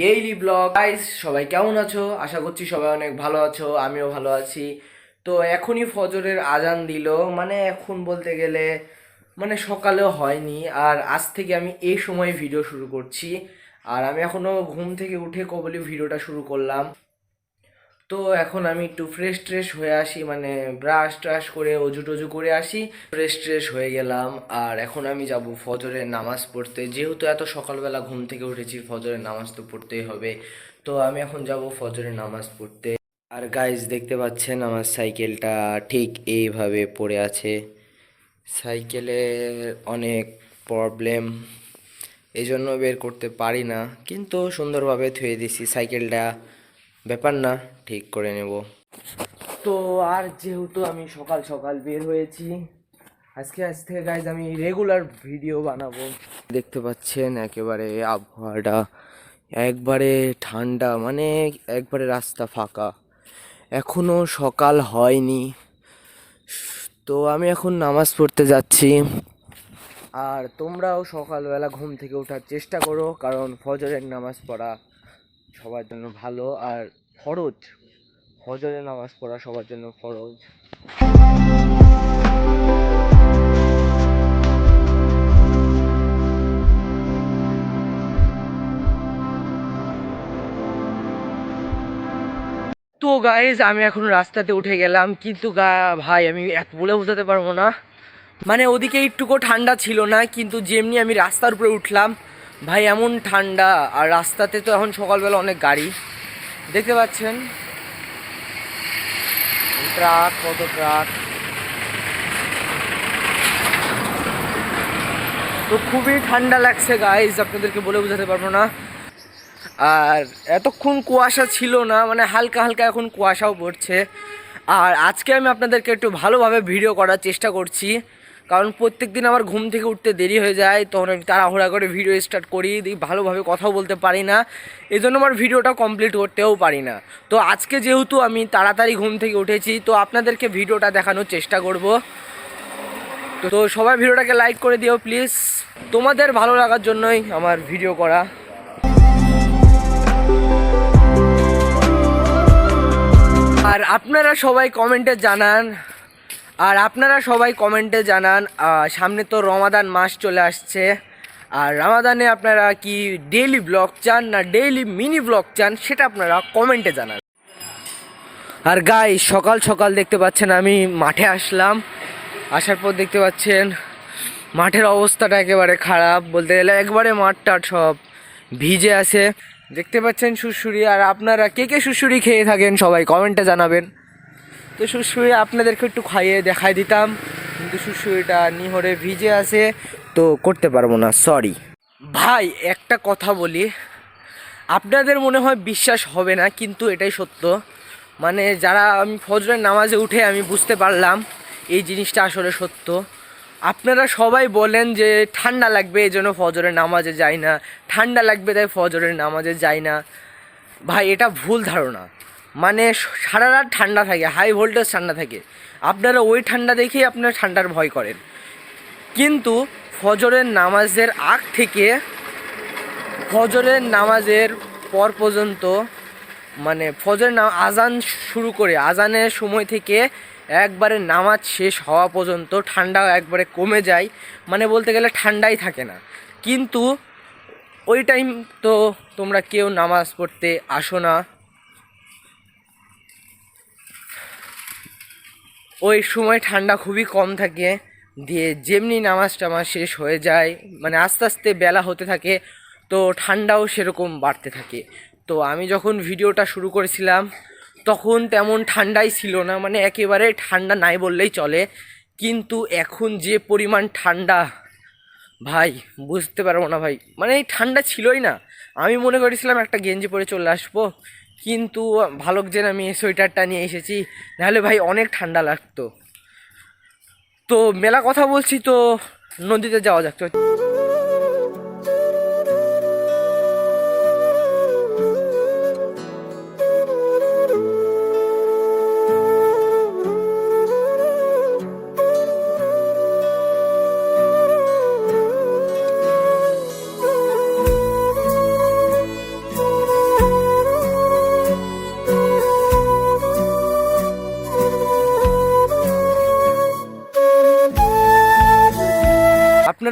Daily blog guys সবাই কেমন আছো? আশা করছি সবাই অনেক ভালো আছো, আমিও ভালো আছি। তো এখনই ফজরের আজান দিল। মানে এখন বলতে গেলে মানে সকালেও হয়নি। আর আজ থেকে আমি এই সময় ভিডিও শুরু করছি। আর আমি এখনও ঘুম থেকে উঠে কবলি ভিডিওটা শুরু করলাম। তো এখন আমি একটু ফ্রেশ ট্রেশ হয়ে আসি মানে ব্রাশ ট্রাশ করে অজু টজু করে আসি। ফ্রেশ ট্রেশ হয়ে গেলাম, আর এখন আমি যাব ফজরের নামাজ পড়তে। যেহেতু এত সকালবেলা ঘুম থেকে উঠেছি, ফজরের নামাজ তো পড়তেই হবে। তো আমি এখন যাব ফজরের নামাজ পড়তে। আর গাইজ দেখতে পাচ্ছেন আমার সাইকেলটা ঠিক এইভাবে পড়ে আছে। সাইকেলের অনেক প্রবলেম এই জন্য বের করতে পারি না। কিন্তু সুন্দরভাবে থুয়ে দিছি সাইকেলটা ব্যাপার না। ঠিক করে নেব। তো আর যেহেতু আমি সকাল সকাল বের হয়েছি আজকে আজ থেকে গাইজ আমি রেগুলার ভিডিও বানাবো। দেখতে পাচ্ছেন একেবারে আবহাওয়াটা একবারে ঠান্ডা মানে একবারে রাস্তা ফাঁকা। এখনও সকাল হয়নি। তো আমি এখন নামাজ পড়তে যাচ্ছি। আর তোমরাও সকালবেলা ঘুম থেকে ওঠার চেষ্টা করো কারণ ফজরের নামাজ পড়া সবার জন্য ভালো। আর ফরজ। ফজরের নামাজ পড়া সবার জন্য ফরজ। তো গাইজ আমি এখন রাস্তাতে উঠে গেলাম। কিন্তু গা, ভাই, আমি এত বলে বোঝাতে পারব না। মানে ওদিকে একটুকু ঠান্ডা ছিল না, কিন্তু যেমনি আমি রাস্তার উপরে উঠলাম, ভাই, এমন ঠান্ডা। আর রাস্তাতে তো এখন সকালবেলা অনেক গাড়ি। দেখতে পাচ্ছেন? ট্রাক, কত ট্রাক? তো খুবই ঠান্ডা লাগছে গাইজ আপনাদেরকে বলে বোঝাতে পারব না। আর এতক্ষণ কুয়াশা ছিল না মানে হালকা হালকা এখন কুয়াশাও পড়ছে। আর আজকে আমি আপনাদেরকে একটু ভালোভাবে ভিডিও করার চেষ্টা করছি। কারণ প্রত্যেক দিন আমার ঘুম থেকে উঠতে দেরি হয়ে যায়, তখন আমি তাড়াহুড়া করে ভিডিও স্টার্ট করি দিই ভালোভাবে কথাও বলতে পারি না। এই জন্য আমার ভিডিওটা কমপ্লিট করতেও পারি না। তো আজকে যেহেতু আমি তাড়াতাড়ি ঘুম থেকে উঠেছি, তো আপনাদেরকে ভিডিওটা দেখানোর চেষ্টা করব। তো সবাই ভিডিওটাকে লাইক করে দিও প্লিজ তোমাদের ভালো লাগার জন্যই আমার ভিডিও করা। আর আপনারা সবাই কমেন্টে জানান আর আপনারা সবাই কমেন্টে জানান সামনে তো রমাদান মাস চলে আসছে। আর রমাদানে আপনারা কি ডেইলি ব্লগ চান না ডেইলি মিনি ব্লগ চান, সেটা আপনারা কমেন্টে জানান। আর গাই সকাল সকাল দেখতে পাচ্ছেন আমি মাঠে আসলাম। আসার পর দেখতে পাচ্ছেন মাঠের অবস্থাটা একেবারে খারাপ, বলতে গেলে একবারে মাঠ টাট সব ভিজে আছে। দেখতে পাচ্ছেন সুরসুরি আর আপনারা কে কে সুরসুরি খেয়ে থাকেন সবাই কমেন্টে জানাবেন। তো সুরসুরি আপনাদেরকে একটু খাইয়ে দেখাই দিতাম। কিন্তু সুরসুরিটা নিহরে ভিজে আছে, তো করতে পারব না সরি ভাই, একটা কথা বলি। আপনাদের মনে হয় বিশ্বাস হবে না, কিন্তু এটাই সত্য। মানে যারা আমি ফজরের নামাজে উঠে আমি বুঝতে পারলাম এই জিনিসটা আসলে সত্য। আপনারা সবাই বলেন যে ঠান্ডা লাগবে এই জন্য ফজরের নামাজে যাই না। ঠান্ডা লাগবে তাই ফজরের নামাজে যাই না। ভাই, এটা ভুল ধারণা। মানে সারা রাত ঠান্ডা থাকে হাই ভোল্টেজ ঠান্ডা থাকে। আপনারা ওই ঠান্ডা দেখেই আপনারা ঠান্ডার ভয় করেন। কিন্তু ফজরের নামাজের আগ থেকে ফজরের নামাজের পর পর্যন্ত মানে ফজরের না, আজান শুরু করে, আজানের সময় থেকে একবারে নামাজ শেষ হওয়া পর্যন্ত ঠান্ডা একবারে কমে যায় মানে বলতে গেলে ঠান্ডাই থাকে না। কিন্তু ওই টাইম তো তোমরা কেউ নামাজ পড়তে আসো না। ওই সময় ঠান্ডা খুবই কম থাকে, দিয়ে যেমনি নামাজ টামাজ শেষ হয়ে যায় মানে আস্তে আস্তে বেলা হতে থাকে, তো ঠান্ডাও সেরকম বাড়তে থাকে। তো আমি যখন ভিডিওটা শুরু করেছিলাম, তখন তেমন ঠান্ডাই ছিল না মানে একেবারে ঠান্ডা নাই বললেই চলে। কিন্তু এখন যে পরিমাণ ঠান্ডা, ভাই, বুঝতে পারব না ভাই মানে ঠান্ডা ছিলই না। আমি মনে করেছিলাম একটা গেঞ্জি পরে চলে আসব কিন্তু ভালো যে আমি সোয়েটারটা নিয়ে এসেছি, নাহলে ভাই অনেক ঠান্ডা লাগতো। তো মেলা কথা বলছি, তো নদীতে যাওয়া যাক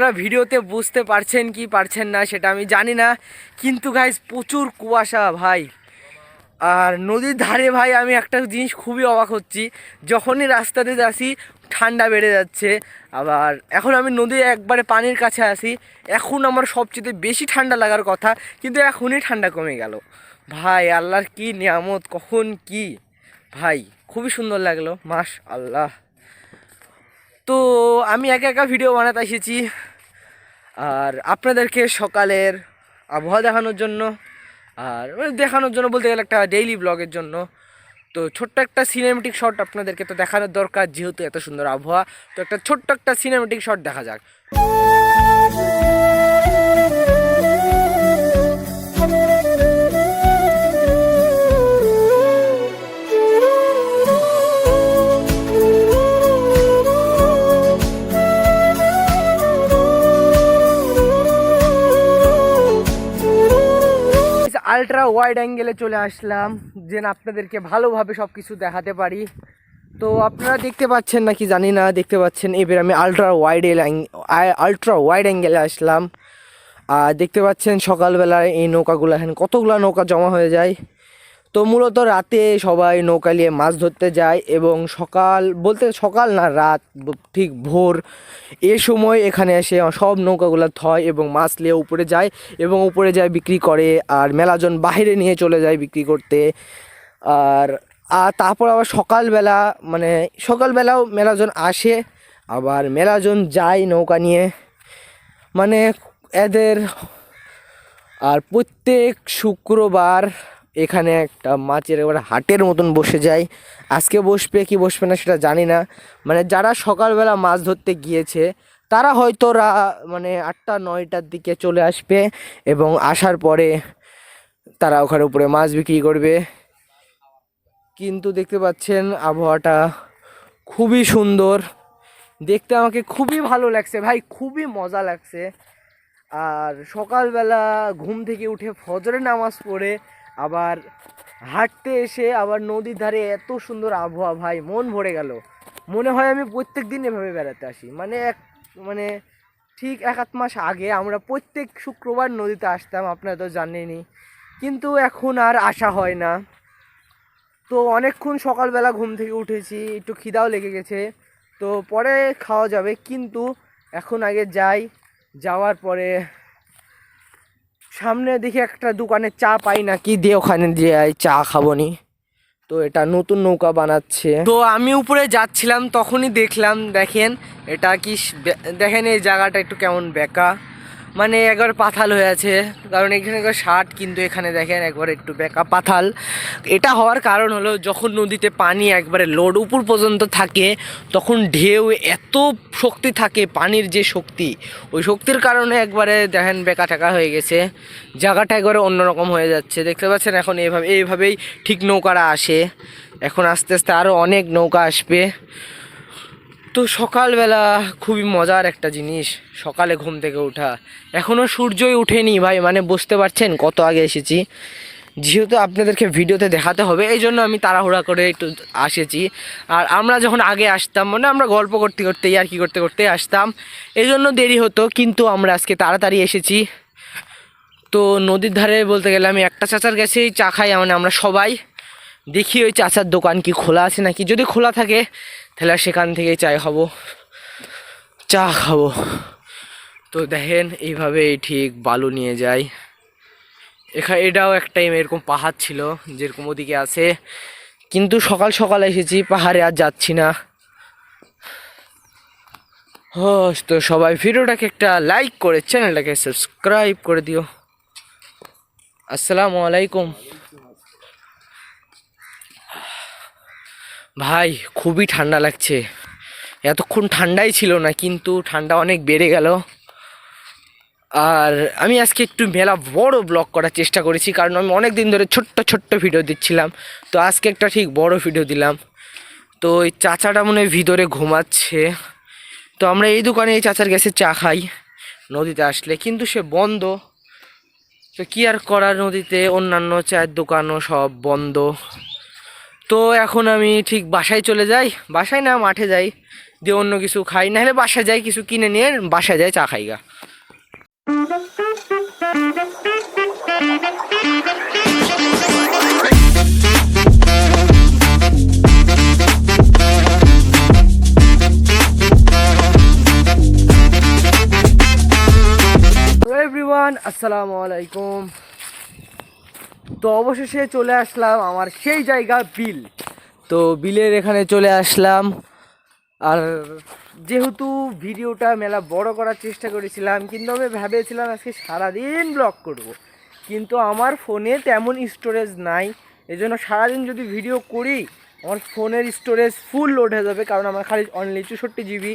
আপনারা ভিডিওতে বুঝতে পারছেন কি পারছেন না সেটা আমি জানি না। কিন্তু গাইজ প্রচুর কুয়াশা ভাই। আর নদীর ধারে ভাই, আমি একটা জিনিস খুবই অবাক হচ্ছি। যখনই রাস্তাতে যাচ্ছি ঠান্ডা বেড়ে যাচ্ছে। আবার এখন আমি নদী একবারে পানির কাছে আসি। এখন আমার সবচেয়ে বেশি ঠান্ডা লাগার কথা, কিন্তু এখনই ঠান্ডা কমে গেল। ভাই, আল্লাহর কি নিয়ামত, কখন কি? ভাই, খুবই সুন্দর লাগল মাস আল্লাহ তো আমি একা একা ভিডিও বানাতে এসেছি। আর আপনাদেরকে সকালের আবহাওয়া দেখানোর জন্য, আর দেখানোর জন্য বলতে গেলে একটা ডেইলি ব্লগের জন্য। তো ছোট্ট একটা সিনেমেটিক শট আপনাদেরকে তো দেখানোর দরকার, যেহেতু এত সুন্দর আবহাওয়া, তো একটা ছোট্ট একটা সিনেমেটিক শট দেখা যাক। আলট্রা ওয়াইড অ্যাঙ্গেলে চলে আসলাম যেন আপনাদেরকে ভালোভাবে সব কিছু দেখাতে পারি। তো আপনারা দেখতে পাচ্ছেন নাকি জানি না, দেখতে পাচ্ছেন এবার আমি আলট্রা ওয়াইড আলট্রা ওয়াইড অ্যাঙ্গেলে আসলাম। আর দেখতে পাচ্ছেন সকালবেলায় এই নৌকাগুলো, এখানে কতগুলো নৌকা জমা হয়ে যায়। তো মূলত রাতে সবাই নৌকা নিয়ে মাছ ধরতে যায় এবং সকাল বলতে সকাল না, রাত, ঠিক ভোর এ সময় এখানে এসে সব নৌকাগুলো থয় এবং মাছ নিয়ে উপরে যায় এবং উপরে যায় বিক্রি করে আর মেলাজন বাইরে নিয়ে চলে যায় বিক্রি করতে। আর আর তারপর আবার সকালবেলা মানে সকালবেলাও মেলাজন আসে, আবার মেলাজন যায় নৌকা নিয়ে। মানে এদের, আর প্রত্যেক শুক্রবার এখানে একটা মাছের এবার হাটের মতন বসে যায়। আজকে বসবে, কি বসবে না সেটা জানি না। মানে যারা সকালবেলা মাছ ধরতে গিয়েছে, তারা হয়তো রা মানে আটটা, নয়টার দিকে চলে আসবে এবং আসার পরে তারা ওখানে উপরে মাছ বিক্রি করবে। কিন্তু দেখতে পাচ্ছেন আবহাওয়াটা খুবই সুন্দর। দেখতে আমাকে খুবই ভালো লাগছে ভাই, খুবই মজা লাগছে। আর সকালবেলা ঘুম থেকে উঠে ফজরে নামাজ পড়ে আবার হাঁটতে এসে আবার নদীর ধারে এত সুন্দর আবহাওয়া, ভাই, মন ভরে গেল। মনে হয় আমি প্রত্যেক দিন এভাবে বেড়াতে আসি। মানে এক মানে ঠিক এক আধ মাস আগে আমরা প্রত্যেক শুক্রবার নদীতে আসতাম, আপনারা তো জানেনই। কিন্তু এখন আর আসা হয় না। তো অনেকক্ষণ সকালবেলা ঘুম থেকে উঠেছি, একটু খিদাও লেগে গেছে। তো পরে খাওয়া যাবে, কিন্তু এখন আগে যাই, যাওয়ার পরে সামনে দেখি একটা দোকানে চা পাই না কি দিয়ে ওখানে দিয়ে চা খাব নি তো এটা নতুন নৌকা বানাচ্ছে। তো আমি উপরে যাচ্ছিলাম, তখনই দেখলাম, দেখেন, এটা কি দেখেন এই জায়গাটা একটু কেমন বেকা। মানে একবার পাথাল হয়ে আছে। কারণ এখানে একবার শার্ট কিন্তু এখানে দেখেন একবার একটু বেকা পাথাল এটা হওয়ার কারণ হলো যখন নদীতে পানি একবারে লোড উপর পর্যন্ত থাকে, তখন ঢেউ এত শক্তি থাকে, পানির যে শক্তি, ওই শক্তির কারণে একবারে দেখেন বেকা টেকা হয়ে গেছে। জায়গাটা একবারে অন্যরকম হয়ে যাচ্ছে। দেখতে পাচ্ছেন এখন এইভাবে এইভাবেই ঠিক নৌকারা আসে। এখন আস্তে আস্তে আরও অনেক নৌকা আসবে। তো সকালবেলা খুবই মজার একটা জিনিস, সকালে ঘুম থেকে ওঠা। এখনও সূর্যই উঠেনি ভাই মানে বুঝতে পারছেন কত আগে এসেছি। যেহেতু আপনাদেরকে ভিডিওতে দেখাতে হবে, এই জন্য আমি তাড়াহুড়া করে একটু আসেছি। আর আমরা যখন আগে আসতাম মানে আমরা গল্প করতে করতে, আর কি করতে করতে আসতাম, এই জন্য দেরি হতো, কিন্তু আমরা আজকে তাড়াতাড়ি এসেছি। তো নদীর ধারে বলতে গেলে আমি একটা চাচার কাছেই চা খাই মানে আমরা সবাই। দেখি ওই চাচার দোকান কি খোলা আছে নাকি? যদি খোলা থাকে তাহলে আর সেখান থেকেই চাই খাব। চা খাব। তো দেখেন এইভাবে ঠিক বালু নিয়ে যায় এখানে এটাও এক টাইম এরকম পাহাড় ছিল, যেরকম ওদিকে আছে। কিন্তু সকাল সকাল এসেছি, পাহাড়ে আর যাচ্ছি না। ও, তো সবাই ভিডিওটাকে একটা লাইক করে চ্যানেলটাকে সাবস্ক্রাইব করে দিও। আসসালামু আলাইকুম। ভাই, খুবই ঠান্ডা লাগছে। এতক্ষণ ঠান্ডাই ছিল না, কিন্তু ঠান্ডা অনেক বেড়ে গেল। আর আমি আজকে একটু মেলা বড় ব্লগ করার চেষ্টা করেছি, কারণ আমি অনেক দিন ধরে ছোট্ট ছোট্ট ভিডিও দিচ্ছিলাম। তো আজকে একটা ঠিক বড় ভিডিও দিলাম। তো ওই চাচাটা মনে ভিতরে ঘুমাচ্ছে। তো আমরা এই দোকানে এই চাচার গ্যাসে চা খাই, নদীতে আসলে, কিন্তু সে বন্ধ। তো কি আর করার নদীতে? অন্যান্য চায়ের দোকানও সব বন্ধ। তো এখন আমি ঠিক বাসায় চলে যাই। বাসায় না, মাঠে যাই। দিয়ে অন্য কিছু খাই। নাহলে বাসায় যাই, কিছু কিনে নিয়ে বাসায় যাই, চা খাই গা এভরিওয়ান আসসালামু আলাইকুম। তো অবশেষে চলে আসলাম আমার সেই জায়গা বিল। তো বিলের এখানে চলে আসলাম। আর যেহেতু ভিডিওটা মেলা বড় করার চেষ্টা করেছিলাম, কিন্তু আমি ভেবেছিলাম আজকে সারাদিন ব্লগ করব। কিন্তু আমার ফোনে তেমন স্টোরেজ নাই। এজন্য সারাদিন যদি ভিডিও করি, আমার ফোনের স্টোরেজ ফুল লোড হয়ে যাবে, কারণ আমার খালি অনলি চৌষট্টি জিবি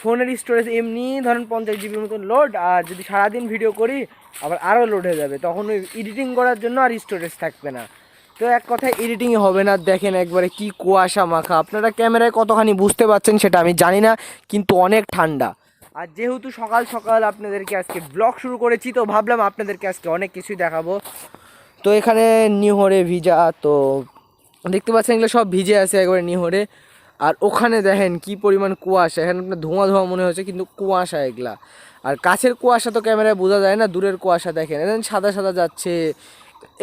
ফোনের স্টোরেজ এমনি ধরেন পঞ্চাশ জিবির মতন লোড আর যদি সারাদিন ভিডিও করি, আবার আরও লোড হয়ে যাবে। তখন ওই এডিটিং করার জন্য আর স্টোরেজ থাকবে না। তো এক কথায় এডিটিং হবে না। দেখেন একবারে কি কুয়াশা মাখা। আপনারা ক্যামেরায় কতখানি বুঝতে পারছেন সেটা আমি জানি না, কিন্তু অনেক ঠান্ডা। আর যেহেতু সকাল সকাল আপনাদেরকে আজকে ব্লগ শুরু করেছি, তো ভাবলাম আপনাদেরকে আজকে অনেক কিছুই দেখাবো। তো এখানে নিহরে ভিজা, তো দেখতে পাচ্ছেন এগুলো সব ভিজে আছে একবারে নিহরে। আর ওখানে দেখেন কি পরিমাণ কুয়াশা। এখানে আপনার ধোঁয়া ধোঁয়া মনে হচ্ছে, কিন্তু কুয়াশা এগুলা আর কাছের কুয়াশা তো ক্যামেরায় বোঝা যায় না, দূরের কুয়াশা দেখেন। দেখেন সাদা সাদা যাচ্ছে।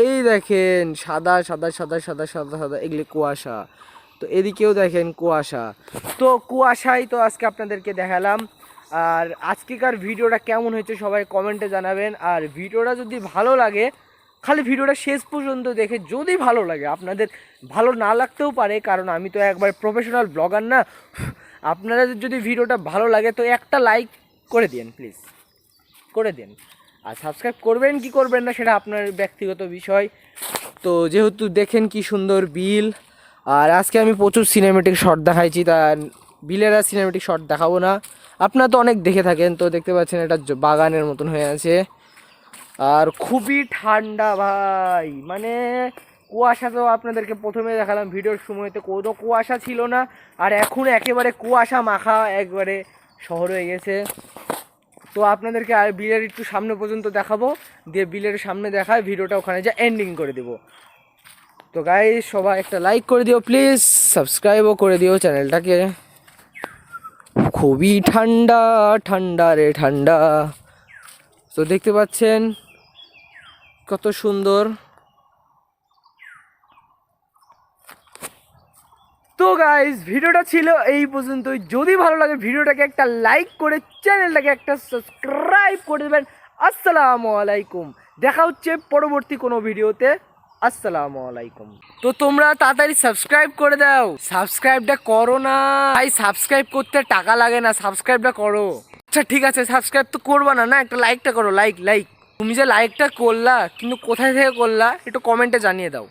এই দেখেন, সাদা সাদা সাদা সাদা সাদা সাদা, এগুলি কুয়াশা। তো এদিকেও দেখেন কুয়াশা। তো কুয়াশাই তো আজকে আপনাদেরকে দেখালাম। আর আজকেকার ভিডিওটা কেমন হয়েছে সবাই কমেন্টে জানাবেন। আর ভিডিওটা যদি ভালো লাগে খালি ভিডিওটা শেষ পর্যন্ত দেখে যদি ভালো লাগে, আপনাদের ভালো না লাগতেও পারে, কারণ আমি তো একবার প্রফেশনাল ব্লগার না, আপনাদের যদি ভিডিওটা ভালো লাগে তো একটা লাইক করে দিন প্লিজ করে দিন আর সাবস্ক্রাইব করবেন কি করবেন না সেটা আপনার ব্যক্তিগত বিষয়। তো যেহেতু দেখেন কি সুন্দর বিল, আর আজকে আমি প্রচুর সিনেমেটিক শট দেখাইছি, তা বিলের আর সিনেমেটিক শট দেখাবো না। আপনারা তো অনেক দেখে থাকেন, তো দেখতে পাচ্ছেন এটা বাগানের মতন হয়ে আছে। আর খুবই ঠান্ডা ভাই। মানে কুয়াশা তো আপনাদেরকে প্রথমে দেখালাম, ভিডিওর সময়তে কোনো কুয়াশা ছিল না। আর এখন একেবারে কুয়াশা মাখা একবারে শহর হয়ে গেছে। তো আপনাদেরকে আর বিলের একটু সামনে পর্যন্ত দেখাবো, দিয়ে বিলের সামনে দেখায় ভিডিওটা ওখানে যা এন্ডিং করে দেবো। তো গাই সবাই একটা লাইক করে দিও প্লিজ সাবস্ক্রাইবও করে দিও চ্যানেলটাকে খুবই ঠান্ডা ঠান্ডা রে ঠান্ডা। তো দেখতে পাচ্ছেন কত সুন্দর। তো গাইস ভিডিওটা ছিল এই পর্যন্তই। যদি ভালো লাগে ভিডিওটাকে একটা লাইক করে চ্যানেলটাকে একটা সাবস্ক্রাইব করে দেবেন। আসসালামু আলাইকুম। দেখা হচ্ছে পরবর্তী কোনো ভিডিওতে। আসসালামু আলাইকুম। তো তোমরা তাড়াতাড়ি সাবস্ক্রাইব করে দাও। সাবস্ক্রাইবটা করো না। ভাই সাবস্ক্রাইব করতে টাকা লাগে না। সাবস্ক্রাইবটা করো। আচ্ছা ঠিক আছে সাবস্ক্রাইব তো করবা না না? একটা লাইকটা করো লাইক লাইক তুমি যে লাইকটা করলা কিন্তু কোথায় থেকে করলা একটু কমেন্টে জানিয়ে দাও।